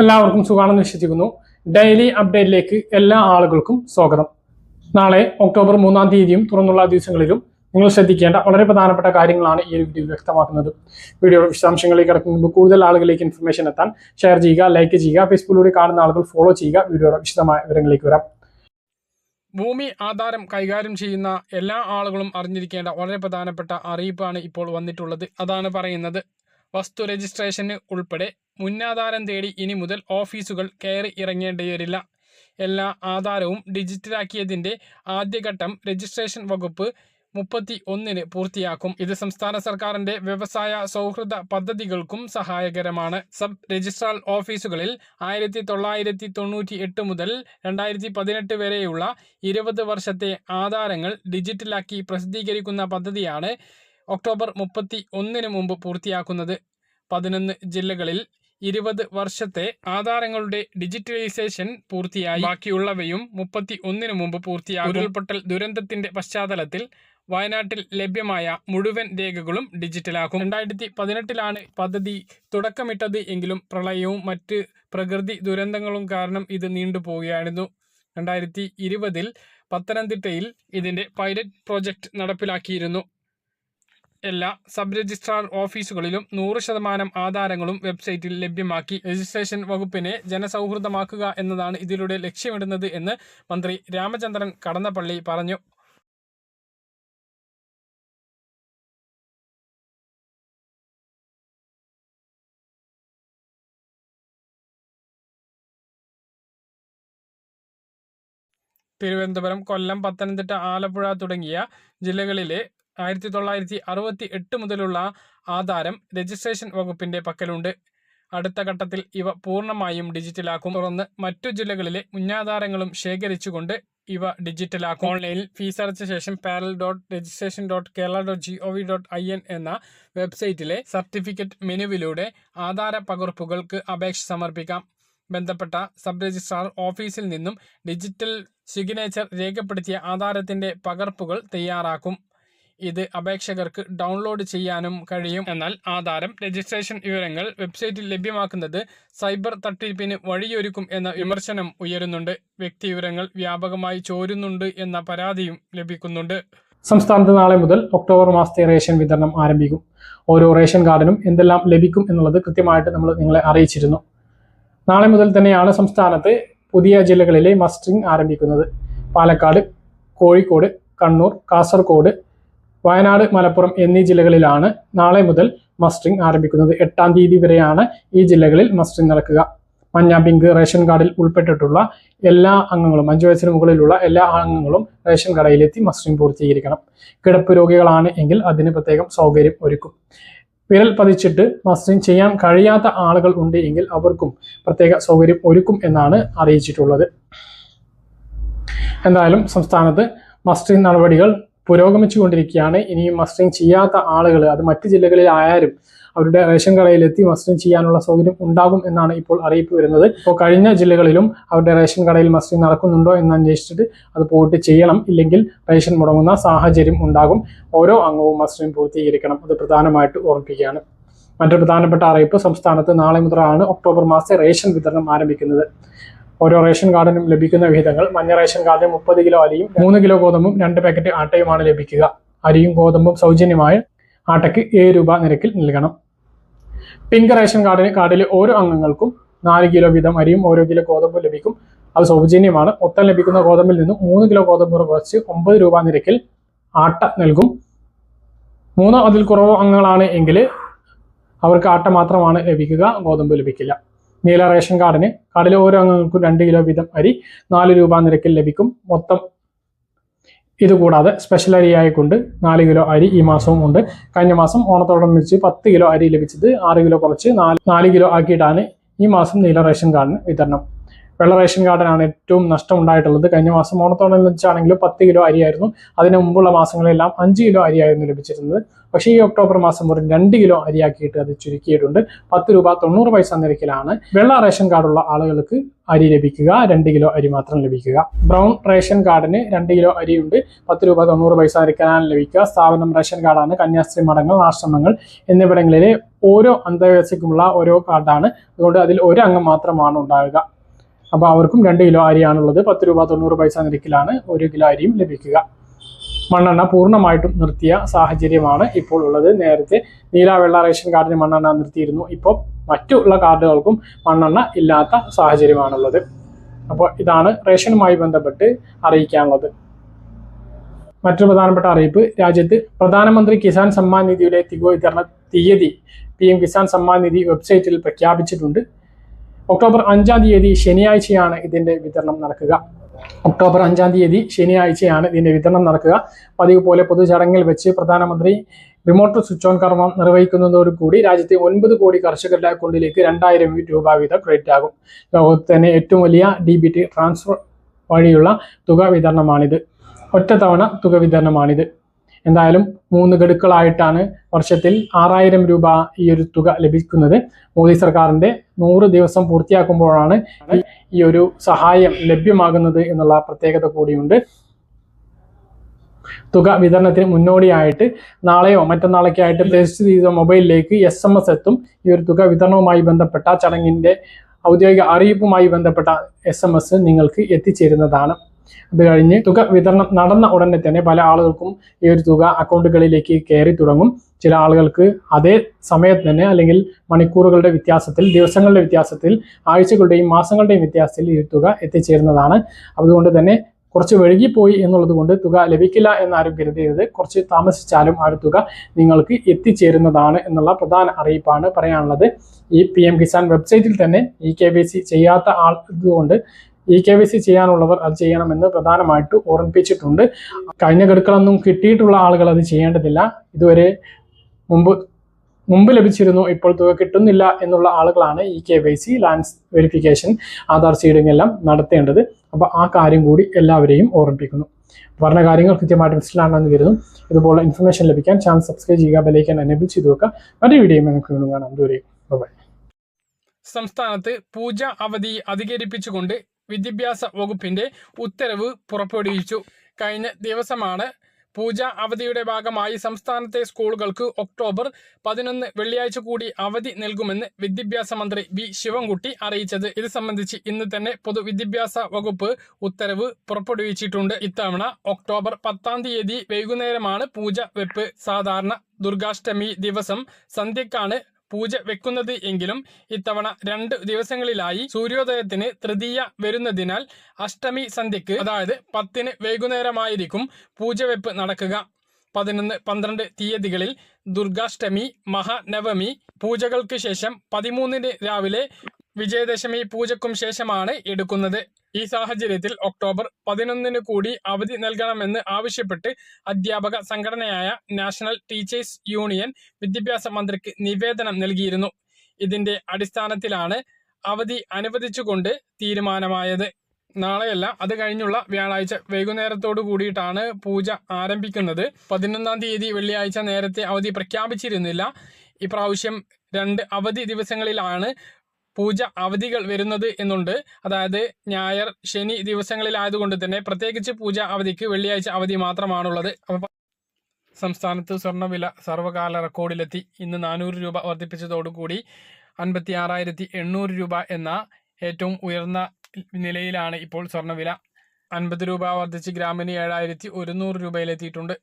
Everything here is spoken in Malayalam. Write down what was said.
എല്ലാവർക്കും സുഖമാണെന്ന് വിശ്വസിക്കുന്നു. ഡെയിലി അപ്ഡേറ്റിലേക്ക് എല്ലാ ആളുകൾക്കും സ്വാഗതം. നാളെ ഒക്ടോബർ മൂന്നാം തീയതിയും തുറന്നുള്ള ദിവസങ്ങളിലും നിങ്ങൾ ശ്രദ്ധിക്കേണ്ട വളരെ പ്രധാനപ്പെട്ട കാര്യങ്ങളാണ് ഈ ഒരു വീഡിയോ വ്യക്തമാക്കുന്നത്. വീഡിയോയുടെ വിശദാംശങ്ങളിലേക്ക് കിടക്കുന്ന മുമ്പ് കൂടുതൽ ആളുകളിലേക്ക് ഇൻഫർമേഷൻ എത്താൻ ഷെയർ ചെയ്യുക ലൈക്ക് ചെയ്യുക ഫേസ്ബുക്കിലൂടെ കാണുന്ന ആളുകൾ ഫോളോ ചെയ്യുക വീഡിയോയുടെ വിശദമായ വിവരങ്ങളിലേക്ക് വരാം. ഭൂമി ആധാരം കൈകാര്യം ചെയ്യുന്ന എല്ലാ ആളുകളും അറിഞ്ഞിരിക്കേണ്ട വളരെ പ്രധാനപ്പെട്ട അറിയിപ്പാണ് ഇപ്പോൾ വന്നിട്ടുള്ളത്. അതാണ് പറയുന്നത്. വസ്തു രജിസ്ട്രേഷന് ഉൾപ്പെടെ മുന്നാധാരം തേടി ഇനി മുതൽ ഓഫീസുകൾ കയറി ഇറങ്ങേണ്ടി വരില്ല എല്ലാ ആധാരവും ഡിജിറ്റലാക്കിയതിന്റെ ആദ്യഘട്ടം രജിസ്ട്രേഷൻ വകുപ്പ് മുപ്പത്തി ഒന്നിന് പൂർത്തിയാക്കും. ഇത് സംസ്ഥാന സർക്കാരിന്റെ വ്യവസായ സൗഹൃദ പദ്ധതികൾക്കും സഹായകരമാണ്. സബ് രജിസ്ട്രാർ ഓഫീസുകളിൽ ആയിരത്തി തൊള്ളായിരത്തി തൊണ്ണൂറ്റി എട്ട് മുതൽ രണ്ടായിരത്തി പതിനെട്ട് വരെയുള്ള ഇരുപത് വർഷത്തെ ആധാരങ്ങൾ ഡിജിറ്റലാക്കി പ്രസിദ്ധീകരിക്കുന്ന പദ്ധതിയാണ് ഒക്ടോബർ മുപ്പത്തി ഒന്നിന് മുമ്പ് പൂർത്തിയാക്കുന്നത്. പതിനൊന്ന് ജില്ലകളിൽ ഇരുപത് വർഷത്തെ ആധാരങ്ങളുടെ ഡിജിറ്റലൈസേഷൻ പൂർത്തിയായി. ബാക്കിയുള്ളവയും മുപ്പത്തി ഒന്നിന് മുമ്പ് പൂർത്തിയാകും. ഉരുൾപൊട്ടൽ ദുരന്തത്തിന്റെ പശ്ചാത്തലത്തിൽ വയനാട്ടിൽ ലഭ്യമായ മുഴുവൻ രേഖകളും ഡിജിറ്റലാക്കും രണ്ടായിരത്തി പതിനെട്ടിലാണ് പദ്ധതി തുടക്കമിട്ടത് എങ്കിലും പ്രളയവും മറ്റ് പ്രകൃതി ദുരന്തങ്ങളും കാരണം ഇത് നീണ്ടുപോവുകയായിരുന്നു രണ്ടായിരത്തി ഇരുപതിൽ പത്തനംതിട്ടയിൽ ഇതിന്റെ പൈലറ്റ് പ്രോജക്റ്റ് നടപ്പിലാക്കിയിരുന്നു. എല്ലാ സബ് രജിസ്ട്രാർ ഓഫീസുകളിലും നൂറ് ശതമാനം ആധാരങ്ങളും വെബ്സൈറ്റിൽ ലഭ്യമാക്കി രജിസ്ട്രേഷൻ വകുപ്പിനെ ജനസൗഹൃദമാക്കുക എന്നതാണ് ഇതിലൂടെ ലക്ഷ്യമിടുന്നത് എന്ന് മന്ത്രി രാമചന്ദ്രൻ കടന്നപ്പള്ളി പറഞ്ഞു. തിരുവനന്തപുരം കൊല്ലം പത്തനംതിട്ട ആലപ്പുഴ തുടങ്ങിയ ജില്ലകളിലെ ആയിരത്തി തൊള്ളായിരത്തി അറുപത്തി എട്ട് മുതലുള്ള ആധാരം രജിസ്ട്രേഷൻ വകുപ്പിന്റെ പക്കലുണ്ട്. അടുത്ത ഘട്ടത്തിൽ ഇവ പൂർണമായും ഡിജിറ്റലാക്കും. തുറന്ന് മറ്റു ജില്ലകളിലെ മുന്നാധാരങ്ങളും ശേഖരിച്ചുകൊണ്ട് ഇവ ഡിജിറ്റലാക്കും. ഓൺലൈനിൽ ഫീസ് അടച്ച ശേഷം pearl dot registration dot Kerala dot G O V dot I N എന്ന വെബ്സൈറ്റിലെ സർട്ടിഫിക്കറ്റ് മെനുവിലൂടെ ആധാര പകർപ്പുകൾക്ക് അപേക്ഷ സമർപ്പിക്കാം. ബന്ധപ്പെട്ട സബ് രജിസ്ട്രാർ ഓഫീസിൽ നിന്നും ഡിജിറ്റൽ സിഗ്നേച്ചർ രേഖപ്പെടുത്തിയ ആധാരത്തിന്റെ പകർപ്പുകൾ തയ്യാറാക്കും. ഇത് അപേക്ഷകർക്ക് ഡൗൺലോഡ് ചെയ്യാനും കഴിയും. എന്നാൽ ആധാരം രജിസ്ട്രേഷൻ വിവരങ്ങൾ വെബ്സൈറ്റിൽ ലഭ്യമാക്കുന്നത് സൈബർ തട്ടിപ്പിന് വഴിയൊരുക്കും എന്ന വിമർശനം ഉയരുന്നുണ്ട്. വ്യക്തി വിവരങ്ങൾ വ്യാപകമായി ചോരുന്നുണ്ട് എന്ന പരാതിയും ലഭിക്കുന്നുണ്ട്. സംസ്ഥാനത്ത് നാളെ മുതൽ ഒക്ടോബർ മാസത്തെ റേഷൻ വിതരണം ആരംഭിക്കും. ഓരോ റേഷൻ കാർഡിനും എന്തെല്ലാം ലഭിക്കും എന്നുള്ളത് കൃത്യമായിട്ട് നമ്മൾ നിങ്ങളെ അറിയിച്ചിരുന്നു. നാളെ മുതൽ തന്നെയാണ് സംസ്ഥാനത്ത് പുതിയ ജില്ലകളിലെ മസ്റ്ററിംഗ് ആരംഭിക്കുന്നത്. പാലക്കാട് കോഴിക്കോട് കണ്ണൂർ കാസർഗോഡ് വയനാട് മലപ്പുറം എന്നീ ജില്ലകളിലാണ് നാളെ മുതൽ മസ്റ്ററിംഗ് ആരംഭിക്കുന്നത്. എട്ടാം തീയതി വരെയാണ് ഈ ജില്ലകളിൽ മസ്റ്ററിംഗ് നടക്കുക. മഞ്ഞ പിങ്ക് റേഷൻ കാർഡിൽ ഉൾപ്പെട്ടിട്ടുള്ള എല്ലാ അംഗങ്ങളും അഞ്ചു വയസ്സിന് മുകളിലുള്ള എല്ലാ അംഗങ്ങളും റേഷൻ കടയിലെത്തി മസ്റ്ററിംഗ് പൂർത്തീകരിക്കണം. കിടപ്പ് രോഗികളാണ് എങ്കിൽ അതിന് പ്രത്യേകം സൗകര്യം ഒരുക്കും. വിരൽ പതിച്ചിട്ട് മസ്റ്ററിംഗ് ചെയ്യാൻ കഴിയാത്ത ആളുകൾ ഉണ്ട് എങ്കിൽ അവർക്കും പ്രത്യേക സൗകര്യം ഒരുക്കും എന്നാണ് അറിയിച്ചിട്ടുള്ളത്. എന്തായാലും സംസ്ഥാനത്ത് മസ്റ്ററിംഗ് നടപടികൾ പുരോഗമിച്ചുകൊണ്ടിരിക്കുകയാണ്. ഇനിയും മസ്റ്ററിങ് ചെയ്യാത്ത ആളുകൾ അത് മറ്റ് ജില്ലകളിൽ ആയാലും അവരുടെ റേഷൻ കടയിലെത്തി മസ്റ്ററിങ് ചെയ്യാനുള്ള സൗകര്യം ഉണ്ടാകും എന്നാണ് ഇപ്പോൾ അറിയിപ്പ് വരുന്നത്. ഇപ്പോൾ കഴിഞ്ഞ ജില്ലകളിലും അവരുടെ റേഷൻ കടയിൽ മസ്റ്ററിങ് നടക്കുന്നുണ്ടോ എന്ന് അന്വേഷിച്ചിട്ട് അത് പോയിട്ട് ചെയ്യണം. ഇല്ലെങ്കിൽ റേഷൻ മുടങ്ങുന്ന സാഹചര്യം ഉണ്ടാകും. ഓരോ അംഗവും മസ്റ്ററിങ് പൂർത്തീകരിക്കണം. അത് പ്രധാനമായിട്ട് ഓർമ്മിപ്പിക്കുകയാണ്. മറ്റൊരു പ്രധാനപ്പെട്ട അറിയിപ്പ് സംസ്ഥാനത്ത് നാളെ മുതലാണ് ഒക്ടോബർ മാസത്തെ റേഷൻ വിതരണം ആരംഭിക്കുന്നത്. ഓരോ റേഷൻ കാർഡിനും ലഭിക്കുന്ന വിഹിതങ്ങൾ. മഞ്ഞ റേഷൻ കാർഡിന് മുപ്പത് കിലോ അരിയും മൂന്ന് കിലോ ഗോതമ്പും രണ്ട് പാക്കറ്റ് ആട്ടയുമാണ് ലഭിക്കുക. അരിയും ഗോതമ്പും സൗജന്യമായ ആട്ടയ്ക്ക് ഏഴ് രൂപ നിരക്കിൽ നൽകണം. പിങ്ക് റേഷൻ കാർഡിന് കാർഡിലെ ഓരോ അംഗങ്ങൾക്കും നാല് കിലോ വീതം അരിയും ഓരോ കിലോ ഗോതമ്പും ലഭിക്കും. അത് സൗജന്യമാണ്. മൊത്തം ലഭിക്കുന്ന ഗോതമ്പിൽ നിന്നും മൂന്ന് കിലോ ഗോതമ്പ് കുറച്ച് ഒമ്പത് രൂപ നിരക്കിൽ ആട്ട നൽകും. മൂന്നോ അതിൽ കുറവോ അംഗങ്ങളാണ് എങ്കിൽ അവർക്ക് ആട്ട മാത്രമാണ് ലഭിക്കുക ഗോതമ്പ് ലഭിക്കില്ല. നീല റേഷൻ കാർഡിന് കാർഡിലെ ഓരോ അംഗങ്ങൾക്കും രണ്ട് കിലോ വീതം അരി നാല് രൂപ നിരക്കിൽ ലഭിക്കും. മൊത്തം ഇതുകൂടാതെ സ്പെഷ്യൽ അരിയായി കൊണ്ട് നാല് കിലോ അരി ഈ മാസവും ഉണ്ട്. കഴിഞ്ഞ മാസം ഓണത്തോടനുബന്ധിച്ച് പത്ത് കിലോ അരി ലഭിച്ചത് ആറ് കിലോ കുറച്ച് നാല് നാല് കിലോ ആക്കിയിട്ടാണ് ഈ മാസം നീല റേഷൻ കാർഡിന് വിതരണം. വെള്ള റേഷൻ കാർഡിനാണ് ഏറ്റവും നഷ്ടം ഉണ്ടായിട്ടുള്ളത് കഴിഞ്ഞ മാസം ഓണത്തോടനുബന്ധിച്ചാണെങ്കിലും പത്ത് കിലോ അരിയായിരുന്നു. അതിന് മുമ്പുള്ള മാസങ്ങളെല്ലാം അഞ്ച് കിലോ അരിയായിരുന്നു ലഭിച്ചിരുന്നത്. പക്ഷേ ഈ ഒക്ടോബർ മാസം വെറും രണ്ട് കിലോ അരിയാക്കിയിട്ട് അത് ചുരുക്കിയിട്ടുണ്ട്. പത്ത് രൂപ തൊണ്ണൂറ് പൈസ നിരക്കിലാണ് വെള്ള റേഷൻ കാർഡുള്ള ആളുകൾക്ക് അരി ലഭിക്കുക രണ്ട് കിലോ അരി മാത്രം ലഭിക്കുക. ബ്രൗൺ റേഷൻ കാർഡിന് രണ്ട് കിലോ അരിയുണ്ട്. പത്ത് രൂപ തൊണ്ണൂറ് പൈസ നിരക്കിലാണ് ലഭിക്കുക. സ്ഥാപനം റേഷൻ കാർഡാണ് കന്യാസ്ത്രീ മഠങ്ങൾ ആശ്രമങ്ങൾ എന്നിവിടങ്ങളിലെ ഓരോ അന്തേവാസിക്കുമുള്ള ഓരോ കാർഡാണ്. അതുകൊണ്ട് അതിൽ ഒരു അംഗം മാത്രമാണ് ഉണ്ടാകുക അപ്പോൾ അവർക്കും രണ്ട് കിലോ അരിയാണുള്ളത്. പത്ത് രൂപ തൊണ്ണൂറ് പൈസ നിരക്കിലാണ് ഒരു കിലോ അരിയും ലഭിക്കുക. മണ്ണെണ്ണ പൂർണമായിട്ടും നിർത്തിയ സാഹചര്യമാണ് ഇപ്പോൾ ഉള്ളത്. നേരത്തെ നീല വെള്ള റേഷൻ കാർഡിന് മണ്ണെണ്ണ നിർത്തിയിരുന്നു. ഇപ്പോൾ മറ്റുള്ള കാർഡുകൾക്കും മണ്ണെണ്ണ ഇല്ലാത്ത സാഹചര്യമാണുള്ളത്. അപ്പോൾ ഇതാണ് റേഷനുമായി ബന്ധപ്പെട്ട് അറിയിക്കാനുള്ളത്. മറ്റൊരു പ്രധാനപ്പെട്ട അറിയിപ്പ്. രാജ്യത്ത് പ്രധാനമന്ത്രി കിസാൻ സമ്മാൻ നിധിയുടെ തിക വിതരണ തീയതി പി എം കിസാൻ സമ്മാൻ നിധി വെബ്സൈറ്റിൽ പ്രഖ്യാപിച്ചിട്ടുണ്ട്. ഒക്ടോബർ അഞ്ചാം തീയതി ശനിയാഴ്ചയാണ് ഇതിന്റെ വിതരണം നടക്കുക. ഒക്ടോബർ അഞ്ചാം തീയതി ശനിയാഴ്ചയാണ് ഇതിന്റെ വിതരണം നടക്കുക. പതിവ് പോലെ പൊതുചടങ്ങിൽ വെച്ച് പ്രധാനമന്ത്രി റിമോട്ട് സ്വിച്ച് ഓൺ കർമ്മം നിർവഹിക്കുന്നതോടുകൂടി രാജ്യത്തെ ഒൻപത് കോടി കർഷകരുടെ അക്കൗണ്ടിലേക്ക് രണ്ടായിരം രൂപ വീതം ക്രെഡിറ്റ് ആകും. ലോകത്ത് തന്നെ ഏറ്റവും വലിയ ഡി ബി ടി ട്രാൻസ്ഫർ വഴിയുള്ള തുക വിതരണമാണിത്. ഒറ്റത്തവണ തുക വിതരണമാണിത്. എന്തായാലും മൂന്ന് ഗഡുക്കളായിട്ടാണ് വർഷത്തിൽ ആറായിരം രൂപ ഈ ഒരു തുക ലഭിക്കുന്നത്. മോദി സർക്കാരിന്റെ നൂറ് ദിവസം പൂർത്തിയാക്കുമ്പോഴാണ് ഈ- ഒരു സഹായം ലഭ്യമാകുന്നത് എന്നുള്ള പ്രത്യേകത കൂടിയുണ്ട്. തുക വിതരണത്തിന് മുന്നോടിയായിട്ട് നാളെയോ മറ്റന്നാളൊക്കെ ആയിട്ട് രജിസ്റ്റർ ചെയ്ത മൊബൈലിലേക്ക് എസ് എം എസ് എത്തും. ഈ ഒരു തുക വിതരണവുമായി ബന്ധപ്പെട്ട ചടങ്ങിന്റെ ഔദ്യോഗിക അറിയിപ്പുമായി ബന്ധപ്പെട്ട എസ് എം എസ് നിങ്ങൾക്ക് എത്തിച്ചേരുന്നതാണ്. അത് കഴിഞ്ഞ് തുക വിതരണം നടന്ന ഉടനെ തന്നെ പല ആളുകൾക്കും ഈ ഒരു തുക അക്കൗണ്ടുകളിലേക്ക് കയറി തുടങ്ങും. ചില ആളുകൾക്ക് അതേ സമയത്ത് തന്നെ അല്ലെങ്കിൽ മണിക്കൂറുകളുടെ വ്യത്യാസത്തിൽ ദിവസങ്ങളുടെ വ്യത്യാസത്തിൽ ആഴ്ചകളുടെയും മാസങ്ങളുടെയും വ്യത്യാസത്തിൽ ഈ തുക എത്തിച്ചേരുന്നതാണ്. അതുകൊണ്ട് തന്നെ കുറച്ച് വഴുകിപ്പോയി എന്നുള്ളത് കൊണ്ട് തുക ലഭിക്കില്ല എന്നാരും കരുതരുത്. കുറച്ച് താമസിച്ചാലും ആ തുക നിങ്ങൾക്ക് എത്തിച്ചേരുന്നതാണ് എന്നുള്ള പ്രധാന അറിയിപ്പാണ് പറയാനുള്ളത്. ഈ പി എം കിസാൻ വെബ്സൈറ്റിൽ തന്നെ ഇ കെ ചെയ്യാത്ത ആൾ ഇതുകൊണ്ട് ഇ കെ വി സി ചെയ്യാനുള്ളവർ അത് ചെയ്യണമെന്ന് പ്രധാനമായിട്ട് ഓർമ്മിപ്പിച്ചിട്ടുണ്ട്. കഴിഞ്ഞ ഗഡുക്കളൊന്നും കിട്ടിയിട്ടുള്ള ആളുകൾ അത് ചെയ്യേണ്ടതില്ല. ഇതുവരെ മുമ്പ് മുമ്പ് ലഭിച്ചിരുന്നു ഇപ്പോൾ തുക കിട്ടുന്നില്ല എന്നുള്ള ആളുകളാണ് ഈ K Y C land verification Aadhaar seeding എല്ലാം നടത്തേണ്ടത്. അപ്പോൾ ആ കാര്യം കൂടി എല്ലാവരെയും ഓർമ്മിപ്പിക്കുന്നു. പറഞ്ഞ കാര്യങ്ങൾ കൃത്യമായിട്ട് മനസ്സിലാണെന്ന് കരുതും ഇതുപോലെ ഇൻഫർമേഷൻ ലഭിക്കാൻ ചാനൽ സബ്സ്ക്രൈബ് ചെയ്യുക ബെലൈക്കൻ എനേബിൾ ചെയ്ത് വെക്കുക. മറ്റു വീഡിയോ നമുക്ക് വീണ്ടും കാണാം. ബൈ സംസ്ഥാനത്ത് പൂജ അവധി അധികരിപ്പിച്ചുകൊണ്ട് വിദ്യാഭ്യാസ വകുപ്പിന്റെ ഉത്തരവ് പുറപ്പെടുവിച്ചു. കഴിഞ്ഞ ദിവസമാണ് പൂജ അവധിയുടെ ഭാഗമായി സംസ്ഥാനത്തെ സ്കൂളുകൾക്ക് ഒക്ടോബർ പതിനൊന്ന് വെള്ളിയാഴ്ച കൂടി അവധി നൽകുമെന്ന് വിദ്യാഭ്യാസ മന്ത്രി വി. ശിവൻകുട്ടി അറിയിച്ചത്. ഇത് സംബന്ധിച്ച് ഇന്ന് തന്നെ പൊതുവിദ്യാഭ്യാസ വകുപ്പ് ഉത്തരവ് പുറപ്പെടുവിച്ചിട്ടുണ്ട്. ഇത്തവണ ഒക്ടോബർ പത്താം തീയതി വൈകുന്നേരമാണ് പൂജ വെപ്പ്. സാധാരണ ദുർഗാഷ്ടമി ദിവസം സന്ധ്യക്കാണ് പൂജ വെക്കുന്നത് എങ്കിലും ഇത്തവണ രണ്ട് ദിവസങ്ങളിലായി സൂര്യോദയത്തിന് തൃതീയ വരുന്നതിനാൽ അഷ്ടമി സന്ധ്യക്ക് അതായത് പത്തിന് വൈകുന്നേരമായിരിക്കും പൂജവെപ്പ് നടക്കുക. പതിനൊന്ന് പന്ത്രണ്ട് തീയതികളിൽ ദുർഗാഷ്ടമി മഹാനവമി പൂജകൾക്ക് ശേഷം പതിമൂന്നിന് രാവിലെ വിജയദശമി പൂജക്കും ശേഷമാണ് എടുക്കുന്നത്. ഈ സാഹചര്യത്തിൽ ഒക്ടോബർ പതിനൊന്നിന് കൂടി അവധി നൽകണമെന്ന് ആവശ്യപ്പെട്ട് അധ്യാപക സംഘടനയായ നാഷണൽ ടീച്ചേഴ്സ് യൂണിയൻ വിദ്യാഭ്യാസ മന്ത്രിക്ക് നിവേദനം നൽകിയിരുന്നു. ഇതിന്റെ അടിസ്ഥാനത്തിലാണ് അവധി അനുവദിച്ചുകൊണ്ട് തീരുമാനമായത്. നാളെയല്ല അത് കഴിഞ്ഞുള്ള വ്യാഴാഴ്ച വൈകുന്നേരത്തോടു കൂടിയിട്ടാണ് പൂജ ആരംഭിക്കുന്നത്. പതിനൊന്നാം തീയതി വെള്ളിയാഴ്ച നേരത്തെ അവധി പ്രഖ്യാപിച്ചിരുന്നില്ല. ഇപ്രാവശ്യം രണ്ട് അവധി ദിവസങ്ങളിലാണ് പൂജ അവധികൾ വരുന്നത് എന്നുണ്ട്. അതായത് ഞായർ ശനി ദിവസങ്ങളിലായതുകൊണ്ട് തന്നെ പ്രത്യേകിച്ച് പൂജ അവധിക്ക് വെള്ളിയാഴ്ച അവധി മാത്രമാണുള്ളത്. അപ്പം സംസ്ഥാനത്ത് സ്വർണവില സർവകാല റെക്കോർഡിലെത്തി. ഇന്ന് നാനൂറ് രൂപ വർദ്ധിപ്പിച്ചതോടുകൂടി അൻപത്തി ആറായിരത്തി എണ്ണൂറ് രൂപ എന്ന ഏറ്റവും ഉയർന്ന നിലയിലാണ് ഇപ്പോൾ സ്വർണവില. അൻപത് രൂപ വർദ്ധിച്ച് ഗ്രാമിന് ഏഴായിരത്തി ഒരുന്നൂറ് രൂപയിലെത്തിയിട്ടുണ്ട്.